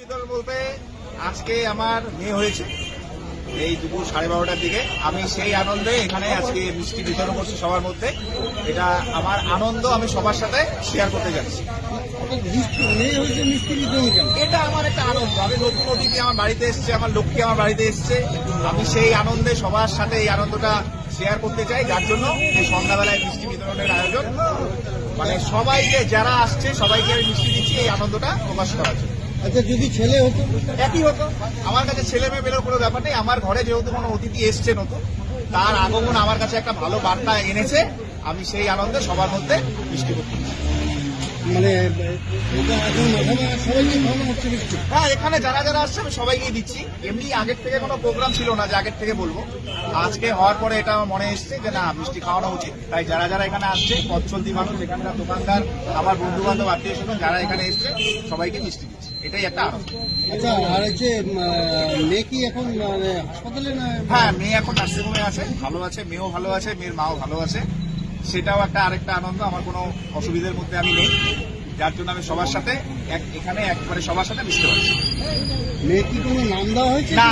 বিতরণ বলতে আজকে আমার মেয়ে হয়েছে। এই দুপুর সাড়ে বারোটার দিকে। আমি সেই আনন্দে এখানে আজকে মিষ্টি বিতরণ করছি সবার মধ্যে। এটা আমার আনন্দ আমি সবার সাথে শেয়ার করতে যাচ্ছি। এটা আমার একটা আনন্দ। আমি নতুন অতিথি আমার বাড়িতে এসছে আমার লক্ষ্মী আমার বাড়িতে এসছে। আমি সেই আনন্দে সবার সাথে এই আনন্দটা শেয়ার করতে চাই। যার জন্য এই সন্ধ্যাবেলায় মিষ্টি বিতরণের আয়োজন। মানে সবাইকে যারা আসছে সবাইকে আমি মিষ্টি দিচ্ছি এই আনন্দটা প্রকাশ করার জন্য। আচ্ছা যদি ছেলে হতো? একই হতো। আমার কাছে ছেলে মেয়ে বেরোর কোনো ব্যাপার নেই। আমার ঘরে যেহেতু কোনো অতিথি এসছে নতুন, তার আগমন আমার কাছে একটা ভালো বার্তা এনেছে। আমি সেই আনন্দে সবার মধ্যে বৃষ্টি করতে। মানে হ্যাঁ এখানে যারা যারা আসছে আমি সবাইকেই দিচ্ছি। এমনি আগের থেকে কোনো প্রোগ্রাম ছিল না যে আগের থেকে বলব। আজকে হওয়ার পরে এটা মনে এসছে যে না মিষ্টি খাওয়ানো উচিত। তাই যারা যারা এখানে আসছে পথ চলতি মানুষ এখানকার দোকানদার আমার বন্ধু বান্ধব আত্মীয় স্বজন যারা এখানে এসছে সবাইকে মিষ্টি দিচ্ছি। এটাই একটা আচ্ছা আর হচ্ছে মেয়ে কি এখন মানে হাসপাতালে না? হ্যাঁ মেয়ে এখন নার্সিংহোমে আছে ভালো আছে মেয়েও ভালো আছে মেয়ের মাও ভালো আছে। সেটাও একটা আরেকটা আনন্দ আমার কোনো অসুবিধার মধ্যে আমি নেই। যার জন্য আমি সবার সাথে এখানে একবারে সবার সাথে মিশতে পারছি। মেয়ে কি কোনো নাম দেওয়া হয়েছে? না